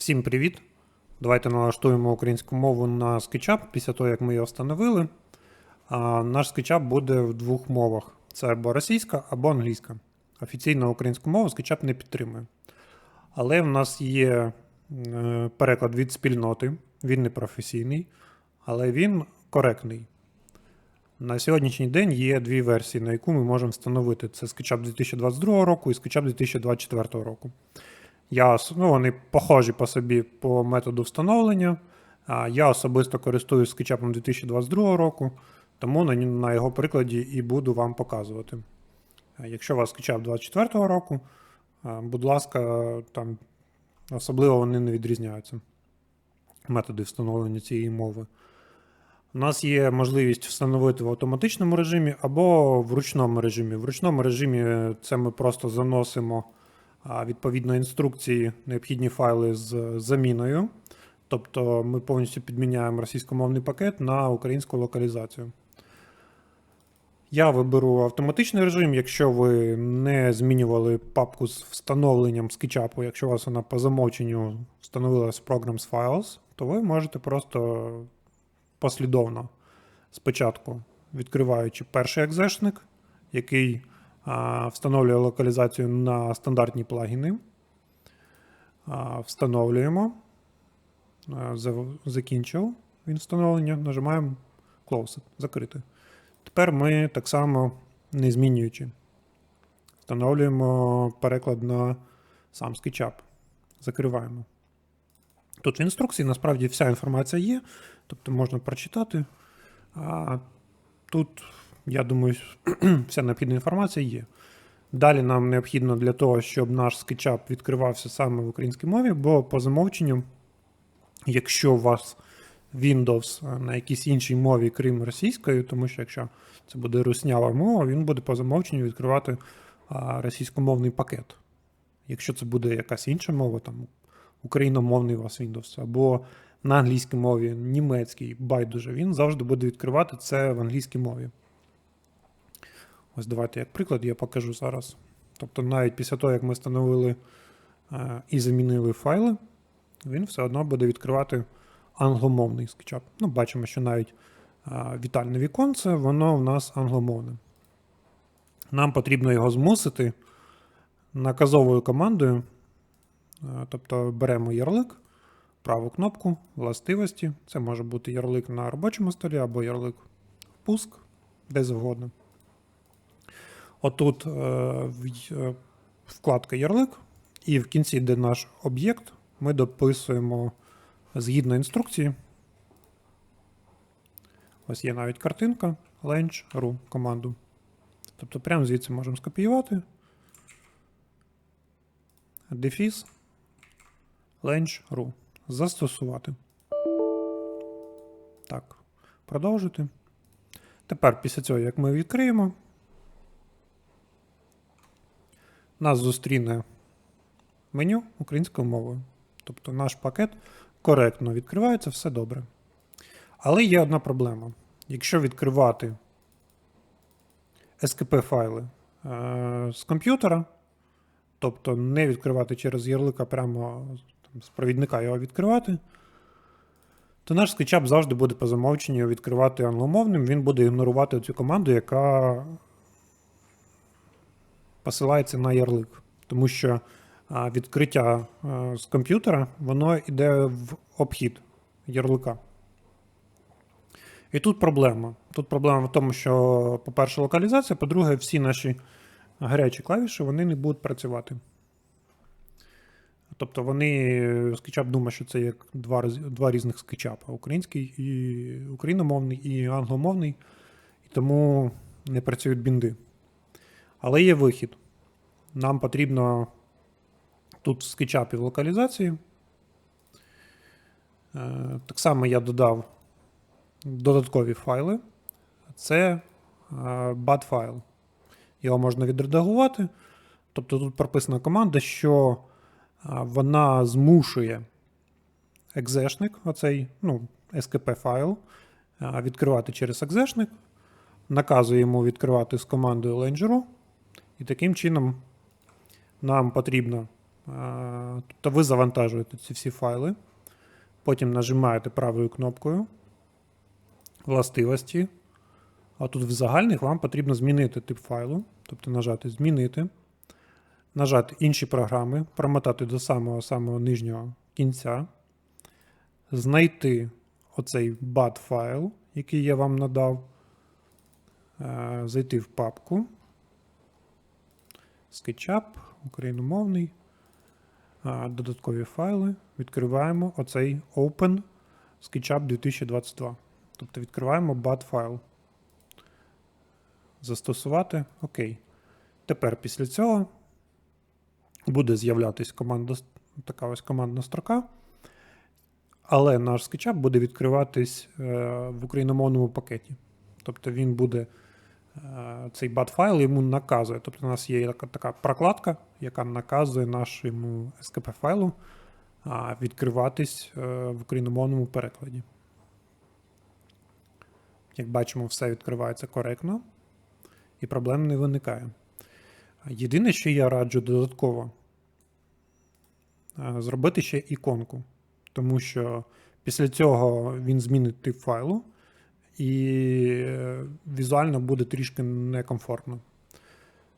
Всім привіт! Давайте налаштуємо українську мову на SketchUp після того, як ми його встановили. А, наш SketchUp буде в двох мовах: це або російська, або англійська. Офіційно українську мову SketchUp не підтримує. Але в нас є е, переклад від спільноти, він не професійний, але він коректний. На сьогоднішній день є дві версії, на яку ми можемо встановити: це SketchUp 2022 року і SketchUp 2024 року. Я, ну, вони похожі по собі по методу встановлення. Я особисто користуюсь SketchUp 2022 року, тому на, його прикладі і буду вам показувати. Якщо у вас SketchUp 24 року, будь ласка, там особливо вони не відрізняються. Методи встановлення цієї мови. У нас є можливість встановити в автоматичному режимі або в ручному режимі. В ручному режимі це ми просто заносимо відповідно інструкції, необхідні файли з заміною. Тобто ми повністю підміняємо російськомовний пакет на українську локалізацію. Я виберу автоматичний режим, якщо ви не змінювали папку з встановленням SketchUp, якщо у вас вона по замовченню встановилась в Programs Files, то ви можете просто послідовно спочатку відкриваючи перший екзешник, який встановлює локалізацію на стандартні плагіни. Встановлюємо. Закінчив він встановлення. Нажимаємо Close, закрити. Тепер ми так само, не змінюючи, встановлюємо переклад на сам SketchUp. Закриваємо. Тут в інструкції насправді вся інформація є, тобто можна прочитати. А тут, я думаю, вся необхідна інформація є. Далі нам необхідно для того, щоб наш SketchUp відкривався саме в українській мові, бо по замовченню, якщо у вас Windows на якійсь іншій мові, крім російської, тому що якщо це буде руснява мова, він буде по замовченню відкривати російськомовний пакет. Якщо це буде якась інша мова, там україномовний у вас Windows, або на англійській мові, німецький, байдуже, він завжди буде відкривати це в англійській мові. Ось давайте як приклад я покажу зараз. Тобто, навіть після того, як ми встановили е, і замінили файли, він все одно буде відкривати англомовний SketchUp. Ну, бачимо, що навіть е, вітальне віконце, воно в нас англомовне. Нам потрібно його змусити наказовою командою. Е, Тобто беремо ярлик, праву кнопку, властивості. Це може бути ярлик на робочому столі або ярлик пуск, де завгодно. Отут е, е, вкладка ярлик, і в кінці, де наш об'єкт, ми дописуємо згідно інструкції. Ось є навіть картинка launch.ru команду. Тобто прямо звідси можемо скопіювати. Дефіс launch.ru. Застосувати. Так, продовжити. Тепер, після цього, як ми відкриємо, нас зустріне меню українською мовою. Тобто наш пакет коректно відкривається, все добре. Але є одна проблема. Якщо відкривати SKP файли е, з комп'ютера, тобто не відкривати через ярлика прямо там, з провідника його відкривати, то наш SketchUp завжди буде по замовченню відкривати англомовним, він буде ігнорувати цю команду, яка посилається на ярлик. Тому що відкриття з комп'ютера воно йде в обхід ярлика. І тут проблема. Тут проблема в тому, що, по-перше, локалізація, по-друге, всі наші гарячі клавіші вони не будуть працювати. Тобто вони SketchUp думає, що це як два, два різних SketchUp. Український і україномовний, і англомовний, і тому не працюють бінди. Але є вихід. Нам потрібно тут в SketchUp в локалізації. Е, Так само я додав додаткові файли. Це bad файл. Його можна відредагувати. Тобто тут прописана команда, що вона змушує екзешник, оцей ну, SKP файл, відкривати через екзешник, наказує йому відкривати з командою Ленджеру. І таким чином нам потрібно Е, Тобто ви завантажуєте ці всі файли, потім нажимаєте правою кнопкою властивості. А тут в загальних вам потрібно змінити тип файлу, тобто нажати Змінити, нажати інші програми, промотати до самого самого нижнього кінця, знайти оцей BAT файл, який я вам надав, е, зайти в папку. SketchUp, україномовний, додаткові файли. Відкриваємо оцей Open SketchUp 2022. Тобто відкриваємо BAT файл. Застосувати. Окей. Тепер після цього буде з'являтися команда, така ось командна строка. Але наш SketchUp буде відкриватись е, в україномовному пакеті. Тобто він буде цей BAT файл йому наказує. Тобто у нас є така, така прокладка, яка наказує нашому SKP файлу відкриватись е, в україномовному перекладі. Як бачимо, все відкривається коректно і проблем не виникає. Єдине, що я раджу додатково, е, зробити ще іконку, тому що після цього він змінить тип файлу, і е, візуально буде трішки некомфортно.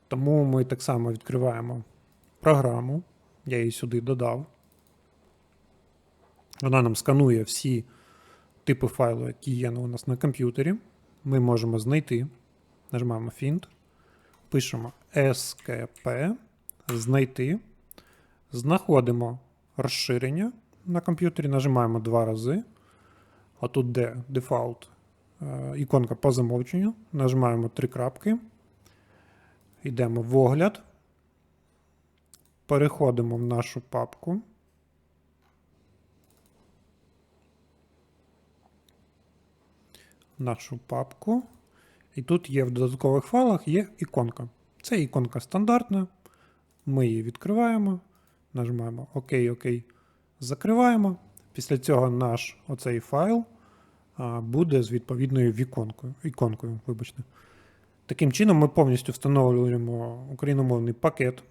Тому ми так само відкриваємо програму, я її сюди додав. Вона нам сканує всі типи файлу, які є у нас на комп'ютері. Ми можемо знайти. Нажимаємо Find, пишемо skp, знайти, знаходимо розширення на комп'ютері, нажимаємо два рази. А тут де дефолт е, іконка по замовченню, нажимаємо три крапки, йдемо в огляд, переходимо в нашу папку. Нашу папку. І тут є в додаткових файлах є іконка. Це іконка стандартна. Ми її відкриваємо, нажимаємо ОК, ОК, закриваємо. Після цього наш оцей файл буде з відповідною віконкою, іконкою. Вибачте. Таким чином, ми повністю встановлюємо україномовний пакет.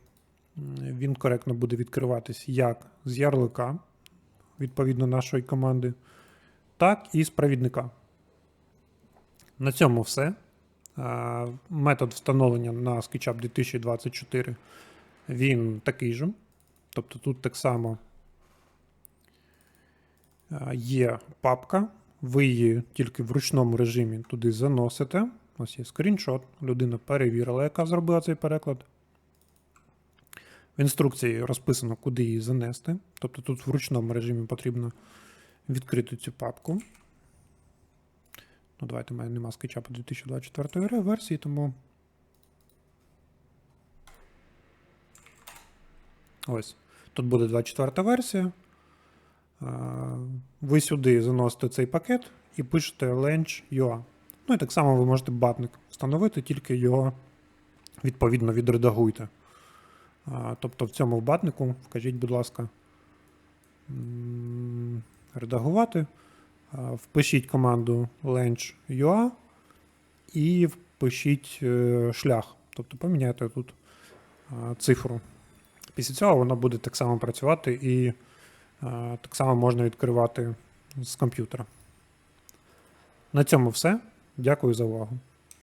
Він коректно буде відкриватись як з ярлика, відповідно нашої команди, так і з провідника. На цьому все. Метод встановлення на SketchUp 2024 він такий же. Тобто тут так само є папка, ви її тільки в ручному режимі туди заносите. Ось є скріншот. Людина перевірила, яка зробила цей переклад. В інструкції розписано, куди її занести. Тобто тут в ручному режимі потрібно відкрити цю папку. Ну, давайте, у мене нема скетчапу 2024 версії, тому. Ось. Тут буде 24 версія. А, Ви сюди заносите цей пакет і пишете launch.ua. Ну і так само ви можете батник встановити, тільки його відповідно відредагуйте. Тобто в цьому батнику, вкажіть, будь ласка, редагувати. Впишіть команду launch.ua і впишіть е, шлях. Тобто поміняйте тут цифру. Після цього воно буде так само працювати і так само можна відкривати з комп'ютера. На цьому все. Дякую за увагу.